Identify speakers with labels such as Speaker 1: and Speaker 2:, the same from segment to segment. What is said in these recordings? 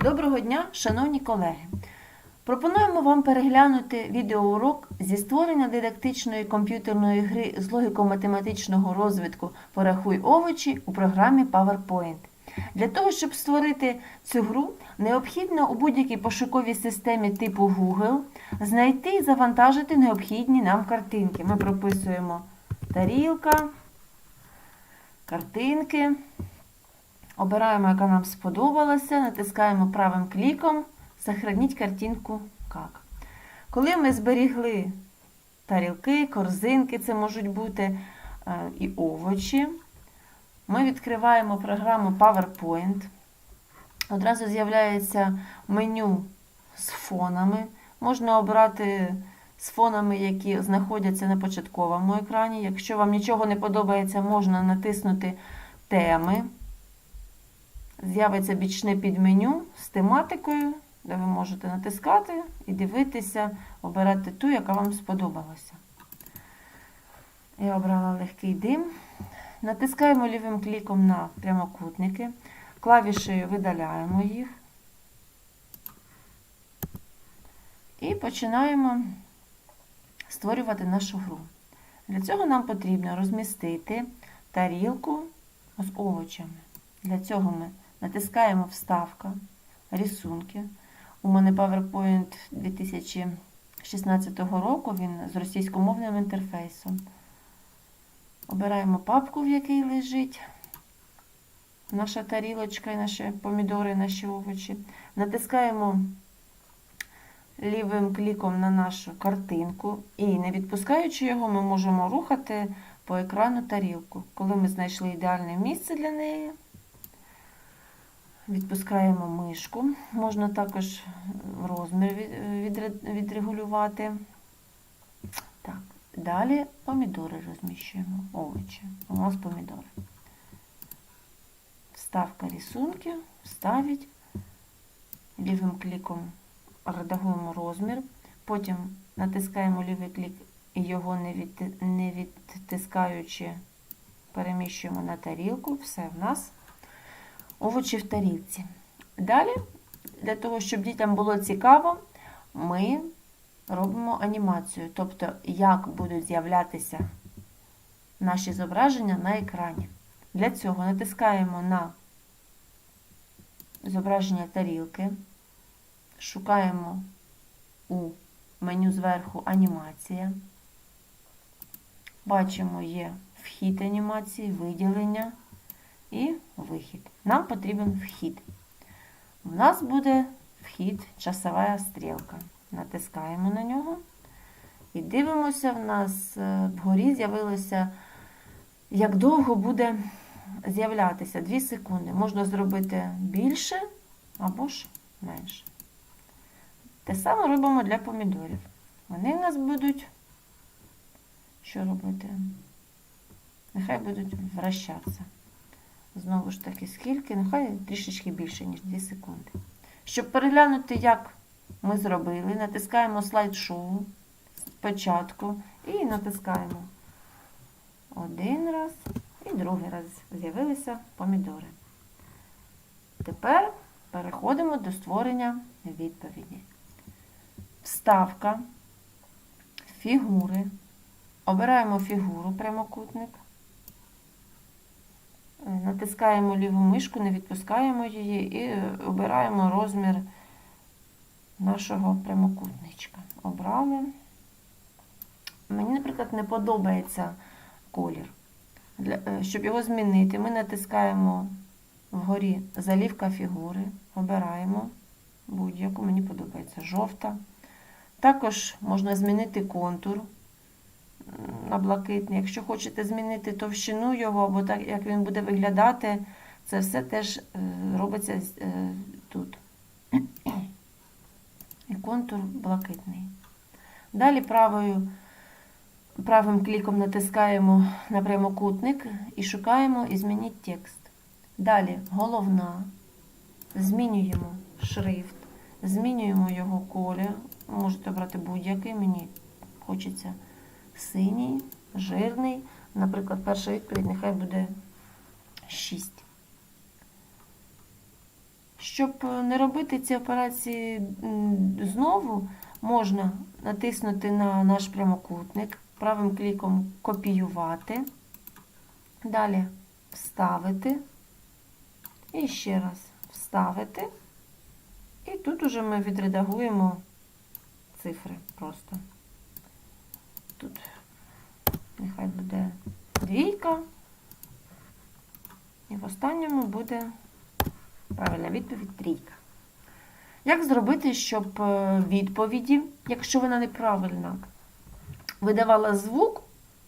Speaker 1: Доброго дня, шановні колеги! Пропонуємо вам переглянути відеоурок зі створення дидактичної комп'ютерної гри з логіко-математичного розвитку Порахуй овочі у програмі PowerPoint. Для того, щоб створити цю гру, необхідно у будь-якій пошуковій системі типу Google знайти і завантажити необхідні нам картинки. Ми прописуємо тарілка, картинки. Обираємо, яка нам сподобалася, натискаємо правим кліком Сохраніть картинку як. Коли ми зберігли тарілки, корзинки, це можуть бути е, і овочі, ми відкриваємо програму PowerPoint. Одразу з'являється меню з фонами. Можна обрати з фонами, які знаходяться на початковому екрані. Якщо вам нічого не подобається, можна натиснути теми з'явиться бічне підменю з тематикою, де ви можете натискати і дивитися, обирати ту, яка вам сподобалася. Я обрала легкий дим. Натискаємо лівим кліком на прямокутники, клавішею видаляємо їх і починаємо створювати нашу гру. Для цього нам потрібно розмістити тарілку з овочами. Для цього ми натискаємо Вставка, рисунки. У мене PowerPoint 2016 року, він з російськомовним інтерфейсом. Обираємо папку, в якій лежить наша тарілочка і наші помідори, наші овочі. Натискаємо лівим кліком на нашу картинку і, не відпускаючи його, ми можемо рухати по екрану тарілку. Коли ми знайшли ідеальне місце для неї, Відпускаємо мишку. Можна також розмір відрегулювати. Так, Далі помідори розміщуємо, овочі. У нас помідори. Вставка рисунки, вставить. Лівим кліком редагуємо розмір. Потім натискаємо лівий клік і його не відтискаючи, переміщуємо на тарілку. Все в нас овочі в тарілці. Далі, для того, щоб дітям було цікаво, ми робимо анімацію, тобто, як будуть з'являтися наші зображення на екрані. Для цього натискаємо на зображення тарілки, шукаємо у меню зверху анімація. Бачимо, є вхід анімації, виділення і вихід. Нам потрібен вхід. У нас буде вхід, часова стрілка. Натискаємо на нього і дивимося, в нас е, вгорі з'явилося, як довго буде з'являтися 2 секунди. Можна зробити більше або ж менше. Те саме робимо для помідорів. Вони в нас будуть, що робити? Нехай будуть вращатися. Знову ж таки, скільки, нехай трішечки більше, ніж 2 секунди. Щоб переглянути, як ми зробили, натискаємо слайд-шоу спочатку і натискаємо один раз і другий раз з'явилися помідори. Тепер переходимо до створення відповіді. Вставка, фігури. Обираємо фігуру прямокутник. Натискаємо ліву мишку, не відпускаємо її і обираємо розмір нашого прямокутничка. Обрали. Мені, наприклад, не подобається колір. Для, е, Щоб його змінити, ми натискаємо вгорі залівка фігури, обираємо будь-яку, мені подобається жовта. Також можна змінити контур на блакитний. Якщо хочете змінити товщину його, або так, як він буде виглядати, це все теж е, робиться е, тут. І контур блакитний. Далі правою, правим кліком натискаємо на прямокутник і шукаємо і змініть текст. Далі головна, змінюємо шрифт, змінюємо його колір. Можете обрати будь-який, мені хочеться синій, жирний. Наприклад, перша відповідь нехай буде 6. щоб е, не робити ці операції знову, можна натиснути на наш прямокутник, правим кліком копіювати, далі вставити і ще раз вставити. І тут уже ми відредагуємо цифри просто. Тут нехай буде двійка. І в останньому буде правильна відповідь трійка. Як зробити, щоб е, відповіді, якщо вона неправильна, видавала звук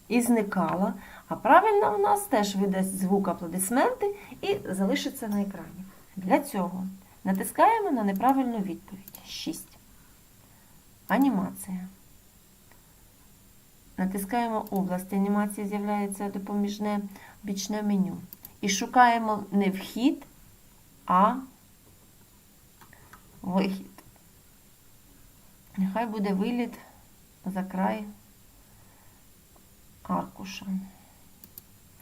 Speaker 1: і зникала, а правильна у нас теж видасть звук аплодисменти і залишиться на екрані. Для цього натискаємо на неправильну відповідь 6. Анімація. Натискаємо область анімації, з'являється допоміжне бічне меню. І шукаємо не вхід, а вихід. Нехай буде виліт за край аркуша.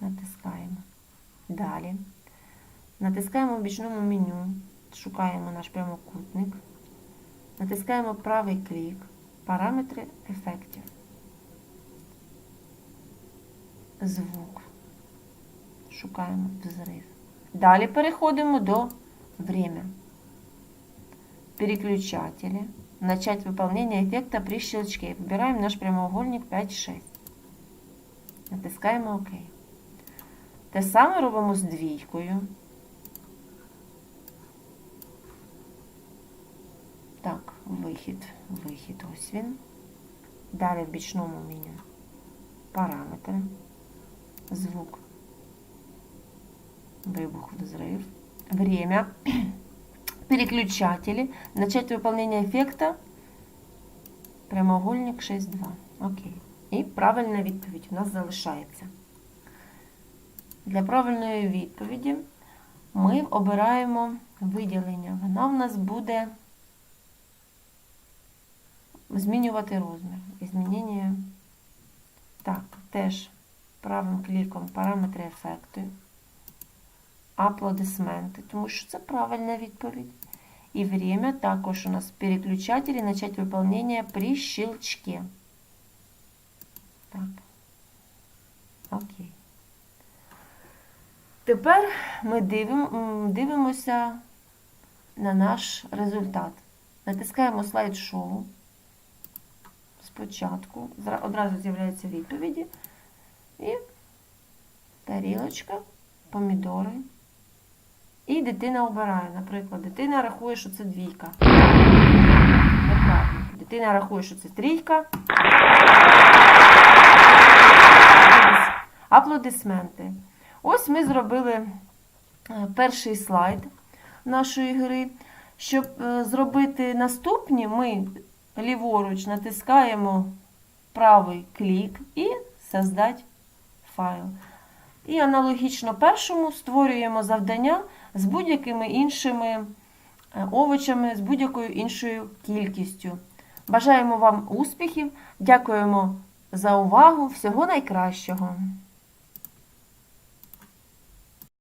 Speaker 1: Натискаємо. Далі. Натискаємо в бічному меню, шукаємо наш прямокутник. Натискаємо правий клік, параметри ефектів. Звук. Шукаємо взрив. Далі переходимо до время. Переключатели. Начать выполнение эффекта при щелчке. Выбираем наш прямоугольник 5-6. Натискаємо ОК. Те саме робимо з двійкою. Так, вихід, вихід, ось він. Далі в бічному меню параметри, звук, выбух, взрыв, время, переключатели, начать выполнение эффекта, прямоугольник 6.2. Окей. І правильна відповідь у нас залишається. Для правильної відповіді ми обираємо виділення. Вона в нас буде змінювати розмір. І змінення так, теж правим кліком параметри ефекту, аплодисменти, тому що це правильна відповідь. І время також у нас переключателі начать выполнение при щелчке. Так. Окей. Тепер ми дивим, м, дивимося на наш результат. Натискаємо слайд шоу. Спочатку одразу з'являються відповіді. І тарілочка, помідори. І дитина обирає. Наприклад, дитина рахує, що це двійка. Дитина рахує, що це трійка. Аплодисменти. Ось ми зробили е, перший слайд нашої гри. Щоб е, зробити наступні, ми ліворуч натискаємо правий клік і создать файл. І аналогічно першому створюємо завдання з будь-якими іншими е, овочами, з будь-якою іншою кількістю. Бажаємо вам успіхів, дякуємо за увагу, всього найкращого!